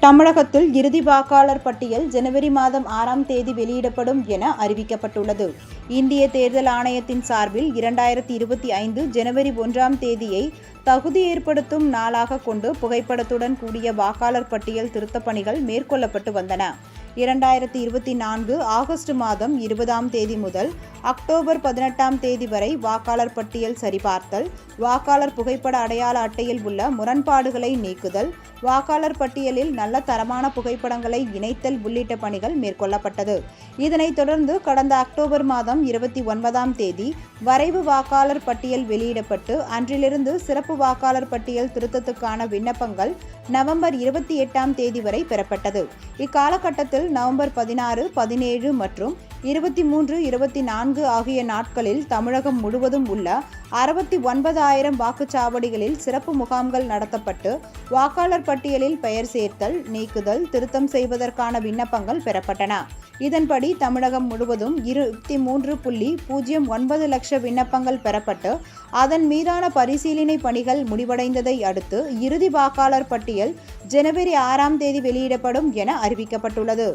தமிழகத்தில் இறுதி வாக்காளர் பட்டியல் ஜனவரி மாதம் ஆறாம் தேதி வெளியிடப்படும் என அறிவிக்கப்பட்டுள்ளது. இந்திய தேர்தல் ஆணையத்தின் சார்பில் இரண்டாயிரத்தி இருபத்தி ஐந்து ஜனவரி ஒன்றாம் தேதியை தகுதி ஏற்படுத்தும் நாளாக கொண்டு புகைப்படத்துடன் கூடிய வாக்காளர் பட்டியல் திருத்தப் பணிகள் மேற்கொள்ளப்பட்டு வந்தன. இரண்டாயிரத்தி இருபத்தி நான்கு ஆகஸ்ட் மாதம் இருபதாம் தேதி முதல் அக்டோபர் பதினெட்டாம் தேதி வரை வாக்காளர் பட்டியல் சரிபார்த்தல் வாக்காளர் புகைப்பட அடையாள அட்டையில் உள்ள முரண்பாடுகளை நீக்குதல் வாக்காளர் பட்டியலில் நல்ல தரமான புகைப்படங்களை இணைத்தல் உள்ளிட்ட பணிகள் மேற்கொள்ளப்பட்டது. இதனைத் தொடர்ந்து கடந்த அக்டோபர் மாதம் இருபத்தி ஒன்பதாம் தேதி வரைவு வாக்காளர் பட்டியல் வெளியிடப்பட்டு அன்றிலிருந்து சிறப்பு வாக்காளர் பட்டியல் திருத்தத்துக்கான விண்ணப்பங்கள் நவம்பர் இருபத்தி எட்டாம் தேதி வரை பெறப்பட்டது. இக்காலகட்டத்தில் நவம்பர் பதினாறு பதினேழு மற்றும் இருபத்தி மூன்று இருபத்தி நான்கு ஆகிய நாட்களில் தமிழகம் முழுவதும் உள்ள அறுபத்தி ஒன்பதாயிரம் வாக்குச்சாவடிகளில் சிறப்பு முகாம்கள் நடத்தப்பட்டு வாக்காளர் பட்டியலில் பெயர் சேர்த்தல் நீக்குதல் திருத்தம் செய்வதற்கான விண்ணப்பங்கள் பெறப்பட்டன. இதன்படி தமிழகம் முழுவதும் இருபத்தி மூன்று புள்ளி பூஜ்ஜியம் ஒன்பது லட்ச விண்ணப்பங்கள் பெறப்பட்டு அதன் மீதான பரிசீலனை பணிகள் முடிவடைந்ததை அடுத்து இறுதி வாக்காளர் பட்டியல் ஜனவரி ஆறாம் தேதி வெளியிடப்படும் என அறிவிக்கப்பட்டுள்ளது.